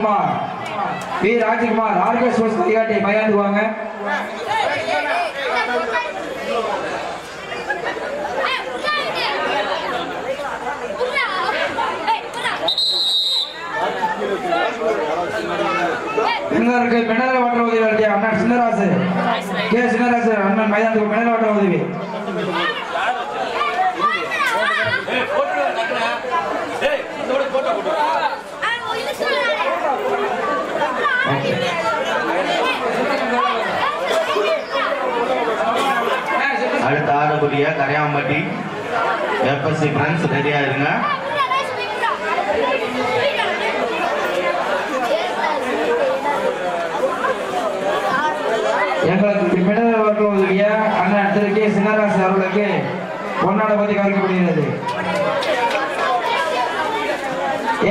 Kumar P Rajkumar RK sports Kaikatti மையாந்து mineral water உதவி அண்ணன் Chinnarasu. K Chinnarasu அண்ணன் மைதானத்துக்கு மினரல் வாட்டர் உதவி. அடுத்த ஆடக்கூடிய கரையாம்பட்டி எஃப்எஸ்சி ஃப்ரெண்ட்ஸ் ரெடியா இருங்க. எங்களுக்கு மினரல் வாட்டர் உதவிய அண்ணன் திரு கே. சின்னராசு அவர்களுக்கு பொன்னாட பத்தி கவனிக்கப்படுகிறது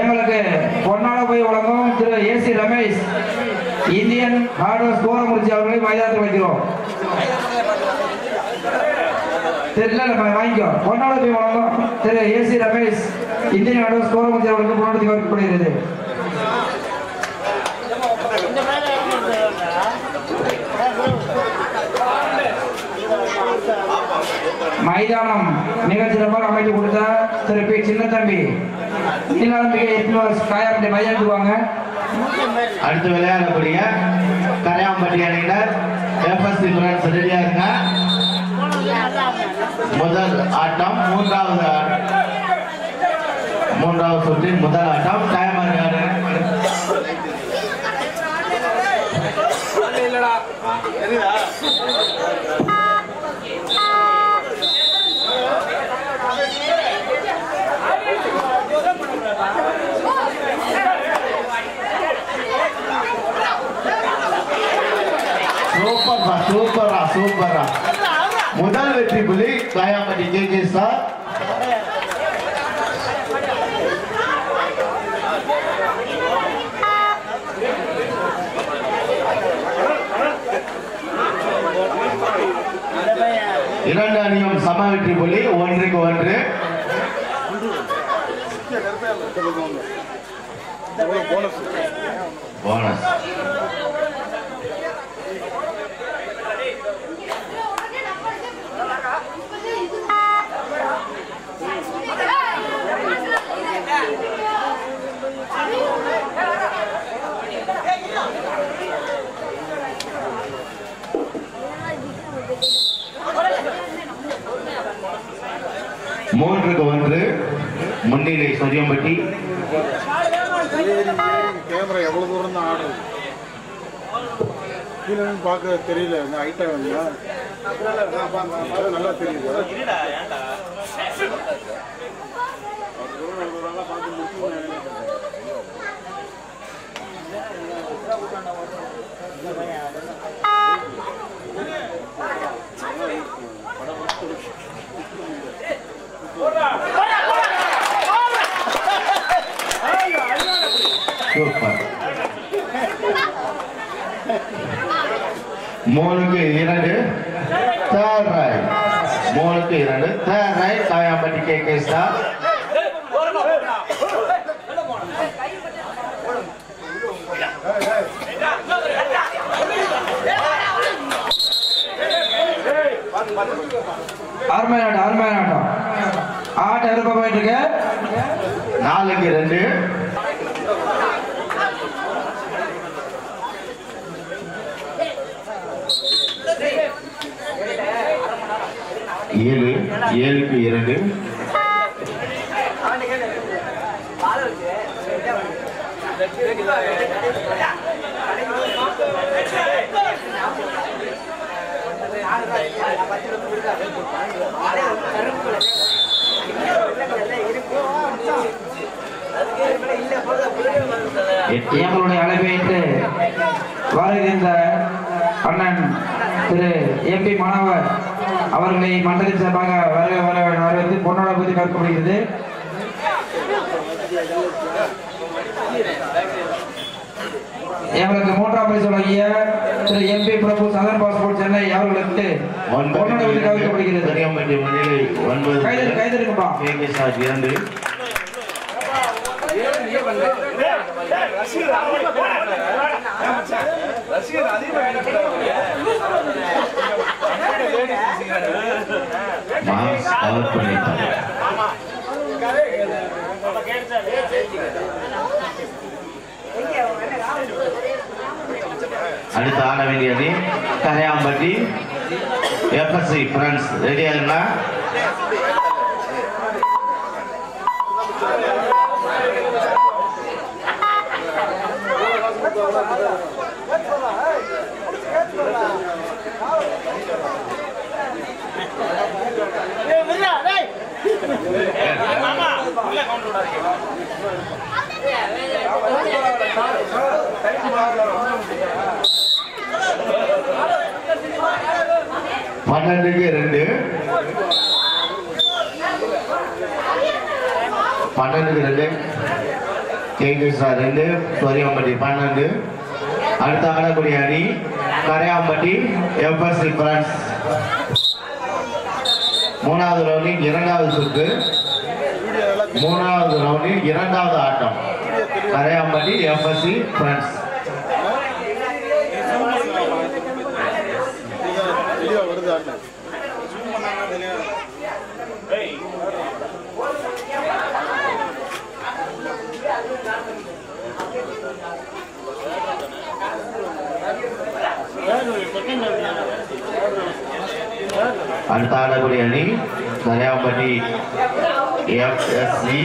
எங்களுக்கு பொன்னாட போய் வழங்கும் திரு. ஏசி ரமேஷ். இந்தியன் ஹார்ட்வேர் கோரமுடிச்சி அவர்களை மைதானத்தில் வைக்கிறோம். தெரியல நம்ம வாங்கிக்கோ. பொன்னாட போய் வழங்கும் திரு ஏசி ரமேஷ் இந்தியன் ஹார்ட்வேர் கோரமுடிச்சி அவர்களுக்கு பொன்னாடி கவனிக்கப்படுகிறது மைதானம் மிகச்சிறப்பாக அமைத்து கொடுத்த திரு பி சின்னத்தம்பி. நீலாம்பிகை எட்நூறு காயாப்பட்டி மைதானத்துக்கு வாங்க. அடுத்து விளையாடக்கூடிய கரையாம்பட்டி அணியினர் எஃப்எஸ்சி ஃப்ரெண்ட்ஸ் ரெடியா இருங்க முதல் ஆட்டம் மூன்றாவது மூன்றாவது சுற்றின் முதல் ஆட்டம் டைமர் யாரு? சூப்பரா முதல் வெற்றி புலி காயாம்பட்டி கே கே சார். இரண்டு அணியும் சம வெற்றி புலி ஒன்றுக்கு ஒன்று. போனஸ் மூன்றுக்கு ஒன்று முன்னிலை சொரியம்பட்டி கேமரா எவ்வளவு தூரம் தான் ஆடுது கீழே பார்க்க தெரியல. இந்த ஹைட்டா வேணுமா? நல்லா தெரியுது? சூப்பர் மூணுக்கு இரண்டு தேர்ட் ரைட் மூணுக்கு இரண்டு third right Kayampatti K K star. அருமையான ஆட்டம். ஆட்ட ஆட்டம் போயிட்டு இருக்க நாலுக்கு ரெண்டு ஏழு ஏழுக்கு இரண்டு எட்டு எங்களுடைய அழைப்பேற்று வருகின்ற அண்ணன் திரு எம்பி மாணவர் அவர்களை மண்டலின் சார்பாக வர வர வரவேற்று பொன்னோட பற்றி கற்கப்படுகிறது. எங்களுக்கு மூன்றாம் பரிசு வழங்கிய Thiru MP Prabhu southern passport Chennai அவர்களுக்கு பொன்னோட பற்றி கற்கப்படுகிறது. பெரியம்பட்டி முன்னிலை ஒன்பது கைதறி கைதறிக்குப்பா கே கே சார் இரண்டு மாஸ் கவர் அடுத்து ஆட வேண்டியது கரையாம்பட்டி எஃப்எஸ்சி ஃப்ரெண்ட்ஸ் ரெடியாகுங்களா இருந்தா ரெண்டு பன்னெண்டுக்கு ரெண்டு கேகிருஷ்ணா ரெண்டு சொரியாம்பட்டி பன்னெண்டு. அடுத்த ஆடக்கூடிய அணி கரையாம்பட்டி எஃப்எஸ்சி பிரான்ஸ் மூணாவது ரவுண்டின் இரண்டாவது சுற்று. மூணாவது ரவுண்டின் இரண்டாவது ஆட்டம். கரையாம்பட்டி எஃப்எஸ்சி பிரான்ஸ் ஆடக்கூடிய அணி கரையாம்பட்டி எஃப்எஸ்சி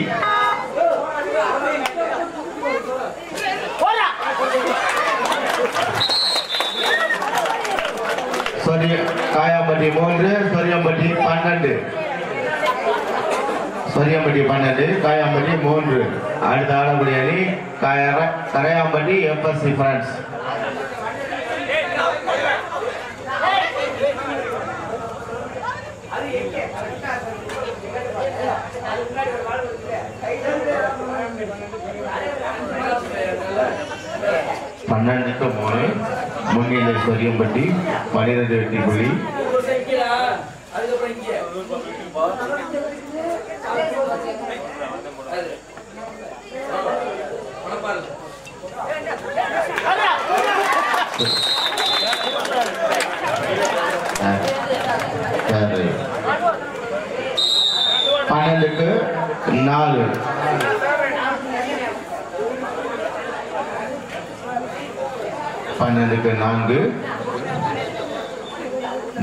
காயாம்பட்டி மூன்று சொரியம்பட்டி பன்னெண்டு சொரியம்பட்டி பன்னெண்டு காயாம்பட்டி மூன்று அடுத்த ஆடக்கூடிய அணி காயர கரையாம்பட்டி எஃப்எஸ்சி பிரான்ஸ் பன்னெண்டுக்கு மூணு முன்னிலை சொரியம்பட்டி பன்னிரெண்டு வெட்டி புள்ளி பன்னெண்டுக்கு நாலு. பன்னெண்டுக்கு நான்கு.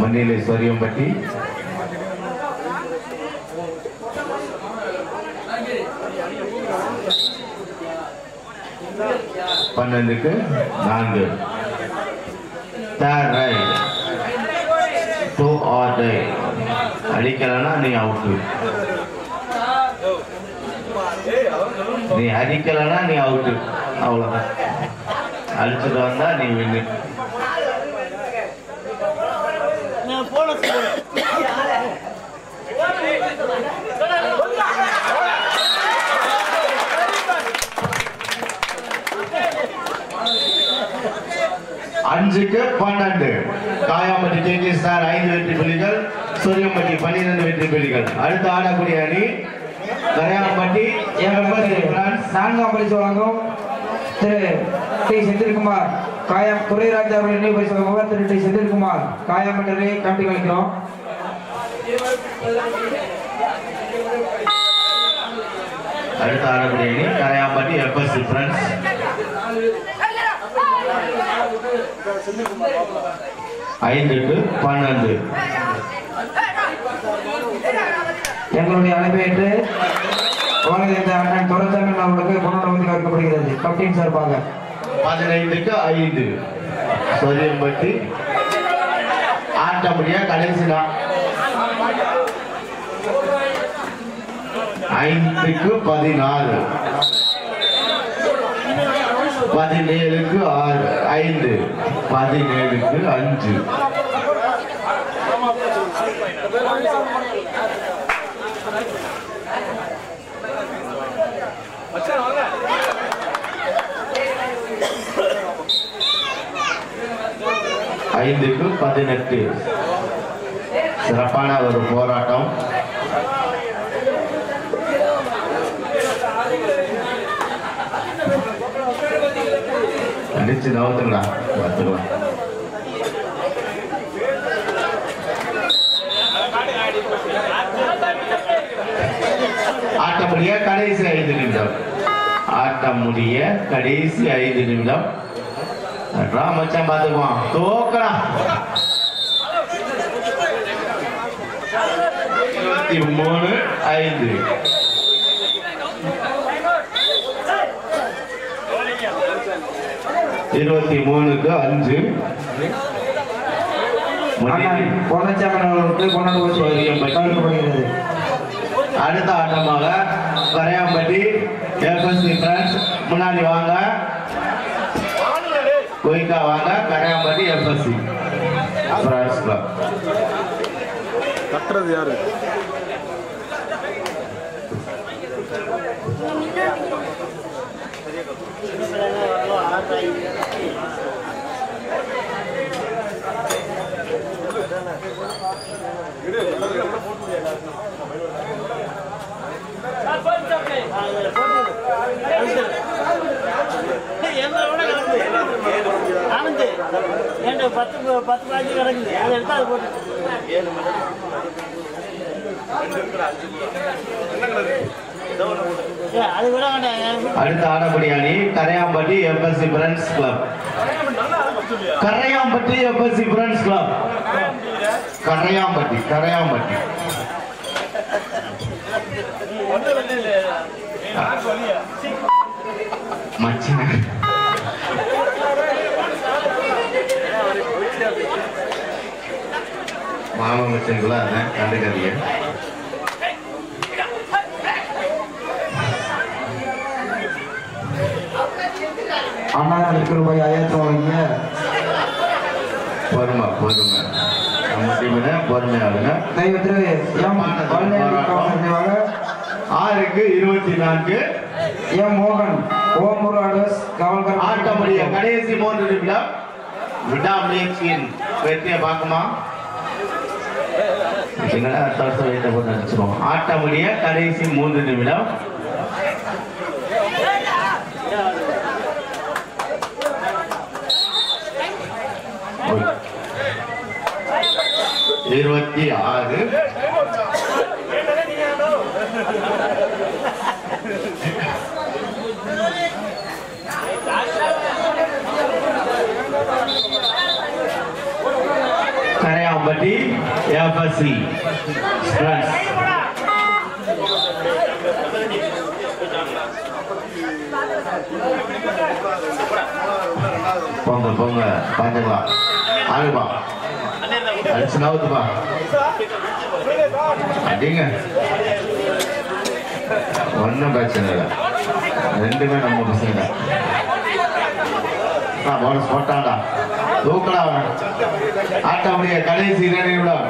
மண்ணிலை சொரியம்பட்டி பன்னெண்டுக்கு நான்கு. Third right two or tie அடிக்கலைன்னா நீ அவுட்டு நீ அடிக்கலைன்னா நீ அவுட்டு அவ்வளோதான் அடிச்சுட்டு வந்தா நீ வின்னு. அஞ்சுக்கு பன்னெண்டு. காயாம்பட்டி கேகே ஸ்டார் ஐந்து வெற்றி புள்ளிகள் சூரியம்பட்டி பன்னிரண்டு வெற்றி புள்ளிகள். அடுத்து ஆடக்கூடிய அணி கரையாம்பட்டி நான்காம் பரிசு வழங்கும் திரு டி செந்தில்குமார் காயம் துரைராஜா அவர்கள் நினைவு பரிசு வழங்குவார் திரு டி செந்தில்குமார் காயம்பட்டரை கமிட்டி கழிக்கிறோம் அடுத்து ஆடக்கூடிய அணி கரையாம்பட்டி எஃப்எஸ்சி ஃப்ரெண்ட்ஸ் ஐந்துக்கு பன்னெண்டு. எங்களுடைய அழைப்பேற்று உலக அண்ணன் துரசாமி அவர்களுக்கு பொன்னாடை கற்கப்படுகிறது கமிட்டியின் சார்பாக. பதினைந்துக்கு ஐந்து. சூரியம்பட்டி ஆட்டமுடியா கடைசி தான் ஐந்துக்கு பதினாறு. பதினேழுக்கு ஆறு. ஐந்து. பதினேழுக்கு அஞ்சு. ஐந்துக்கு பதினெட்டு. சிறப்பான ஒரு போராட்டம். அடிச்சு நவுத்துங்களா பார்த்துக்கலாம் ஆட்ட முடிய கடைசி ஐந்து நிமிடம். ஆட்டம் முடிய கடைசி ஐந்து நிமிடம். அட்ரா மச்சான் பார்த்துக்குவான் தோக்கலாம் இருபத்தி மூணு ஐந்து இருபத்தி மூணுக்கு அஞ்சு அடுத்த ஆட்டமாக கரையாம்பட்டி எஃப்எஸ்சி ஃப்ரெண்ட்ஸ் முன்னாடி வாங்க குயிக்கா வாங்க கரையாம்பட்டி எஃப்எஸ்சி ஃப்ரெண்ட்ஸ் கிளப் கட்டுறது யாரு? ஆனந்த் என்கிட்ட பத்து பத்து பாஞ்சு கிடக்குது? அதை எடுத்து அது போட்டு. அடுத்த ஆடப்படி அணி Karaiyampatti FSC friends club Karaiyampatti FSC friends club Karaiyampatti Karaiyampatti. மச்சான் மாமா மச்சனுக்குள்ள அதான் கண்டுக்காதீங்க. அண்ணா ரூபாய் ஐயாயிரத்தி வாங்கிங்க பொறுமை பொறுமை. ஆறுக்கு இருபத்தி நான்கு. எம் மோகன். ஓமூர் ஆர்டர்ஸ் காவல்கார ஆட்டமுடிய கடைசி மூன்று நிமிடம். விடாமுயற்சியின் வெற்றியை பார்க்குமா? ஆட்டமுடிய கடைசி மூன்று நிமிடம். இருபத்தி ஆறு. கரையாம்பட்டி எஃப்எஸ்சி ஸ்பிரஸ் போங்க போங்க பாத்துக்கலாம் ஆகுப்பா அடிச்சு நவுத்துப்பா அடிங்க ஒன்றும் பிரச்சனை இல்லை ரெண்டுமே நம்ம பசங்க தான் போனஸ் போட்டான்டா தூக்கலாம் அவன். முடிய கடைசி இரண்டு நிமிடம்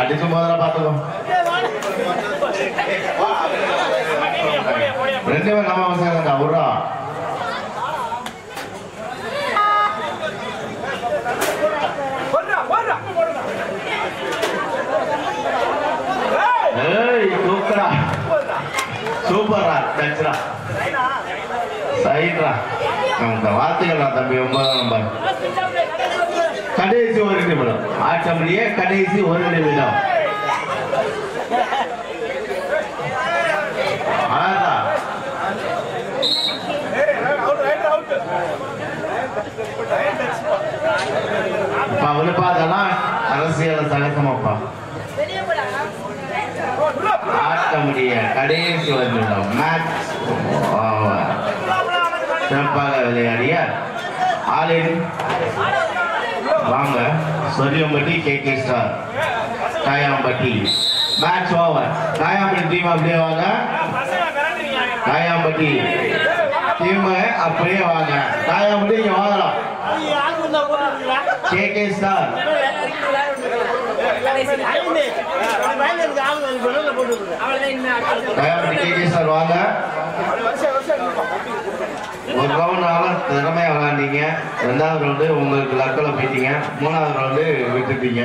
அடிச்சு முதல்ல பார்த்துக்கோ. ரெண்டு பேர் நம்ம பசங்க தான்டா விட்றா ஏய் தூக்கடா. சூப்பர்ரா சைட்ரா. இந்த வார்த்தைகள் தம்பி ஒன்பதாம் நம்பர் கடைசி ஒரு நிமிடம். ஆட்டமுடிய கடைசி ஒரு நிமிடம். ஆறா இப்ப அவனு பார்த்தா அரசியல் சகசமாப்பா ஆட்ட கடைசி ஒரு நிமிடம். மேட்ச் சிறப்பாக விளையாடிய ஆலின். வாங்க. Soriyampatti K K star. Kayampatti. Match over Kayampatti team அப்படியே வாங்க. காயாம்பட்டி. டீம் அப்படியே வாங்க. காயாம்பட்டி நீங்க வாங்கலாம். K K star. Kayampatti K K star வாங்க. ஒரு ரவுண்ட் ஆக திறமையாக விளாண்டீங்க ரெண்டாவது ரவுண்டு உங்களுக்கு லக்கில் போயிட்டீங்க மூணாவது ரவுண்டு விட்டுட்டீங்க.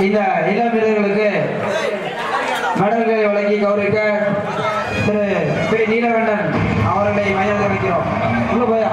இந்த இளம் வீரர்களுக்கு மெடல்களை வழங்கி கௌரவிக்க திரு பி. நீலகண்டன் அவர்களை மரியாதை வைக்கிறோம். உள்ள போயா?